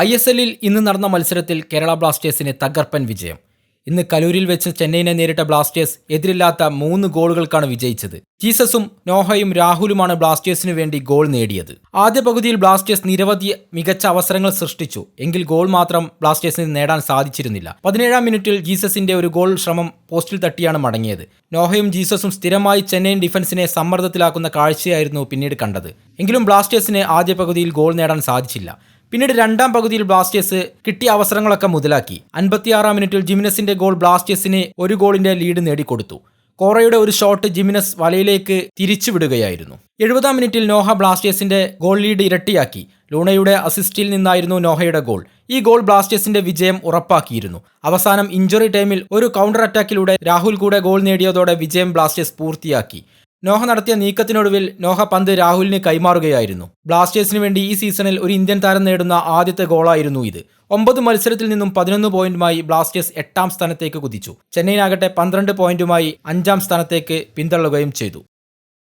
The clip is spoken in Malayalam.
ഐ എസ് എല്ലിൽ ഇന്ന് നടന്ന മത്സരത്തിൽ കേരള ബ്ലാസ്റ്റേഴ്സിന് തകർപ്പൻ വിജയം. ഇന്ന് കലൂരിൽ വെച്ച് ചെന്നൈയിനെ നേരിട്ട ബ്ലാസ്റ്റേഴ്സ് എതിരില്ലാത്ത മൂന്ന് ഗോളുകൾക്കാണ് വിജയിച്ചത്. ജീസസും നോഹയും രാഹുലുമാണ് ബ്ലാസ്റ്റേഴ്സിനു വേണ്ടി ഗോൾ നേടിയത്. ആദ്യ പകുതിയിൽ ബ്ലാസ്റ്റേഴ്സ് നിരവധി മികച്ച അവസരങ്ങൾ സൃഷ്ടിച്ചു. എങ്കിൽ ഗോൾ മാത്രം ബ്ലാസ്റ്റേഴ്സിന് നേടാൻ സാധിച്ചിരുന്നില്ല. പതിനേഴാം മിനിറ്റിൽ ജീസസിന്റെ ഒരു ഗോൾ ശ്രമം പോസ്റ്റിൽ തട്ടിയാണ് മടങ്ങിയത്. നോഹയും ജീസസും സ്ഥിരമായി ചെന്നൈയിൻ ഡിഫൻസിനെ സമ്മർദ്ദത്തിലാക്കുന്ന കാഴ്ചയായിരുന്നു പിന്നീട് കണ്ടത്. എങ്കിലും ബ്ലാസ്റ്റേഴ്സിന് ആദ്യ പകുതിയിൽ ഗോൾ നേടാൻ സാധിച്ചില്ല. പിന്നീട് രണ്ടാം പകുതിയിൽ ബ്ലാസ്റ്റേഴ്സ് കിട്ടിയ അവസരങ്ങളൊക്കെ മുതലാക്കി. അൻപത്തിയാറാം മിനിറ്റിൽ ജിമിനസിന്റെ ഗോൾ ബ്ലാസ്റ്റേഴ്സിന് ഒരു ഗോളിന്റെ ലീഡ് നേടിക്കൊടുത്തു. കോറയുടെ ഒരു ഷോട്ട് ജിമിനസ് വലയിലേക്ക് തിരിച്ചുവിടുകയായിരുന്നു. എഴുപതാം മിനിറ്റിൽ നോഹ ബ്ലാസ്റ്റേഴ്സിന്റെ ഗോൾ ലീഡ് ഇരട്ടിയാക്കി. ലൂണയുടെ അസിസ്റ്റിൽ നിന്നായിരുന്നു നോഹയുടെ ഗോൾ. ഈ ഗോൾ ബ്ലാസ്റ്റേഴ്സിന്റെ വിജയം ഉറപ്പാക്കിയിരുന്നു. അവസാനം ഇഞ്ചുറി ടൈമിൽ ഒരു കൗണ്ടർ അറ്റാക്കിലൂടെ രാഹുൽ കൂടെ ഗോൾ നേടിയതോടെ വിജയം ബ്ലാസ്റ്റേഴ്സ് പൂർത്തിയാക്കി. നോഹ നടത്തിയ നീക്കത്തിനൊടുവിൽ നോഹ പന്ത് രാഹുലിന് കൈമാറുകയായിരുന്നു. ബ്ലാസ്റ്റേഴ്സിന് വേണ്ടി ഈ സീസണിൽ ഒരു ഇന്ത്യൻ താരം നേടുന്ന ആദ്യത്തെ ഗോളായിരുന്നു ഇത്. ഒമ്പത് മത്സരത്തിൽ നിന്നും പതിനൊന്ന് പോയിന്റുമായി ബ്ലാസ്റ്റേഴ്സ് എട്ടാം സ്ഥാനത്തേക്ക് കുതിച്ചു. ചെന്നൈയിനാകട്ടെ പന്ത്രണ്ട് പോയിന്റുമായി അഞ്ചാം സ്ഥാനത്തേക്ക് പിന്തള്ളുകയും ചെയ്തു.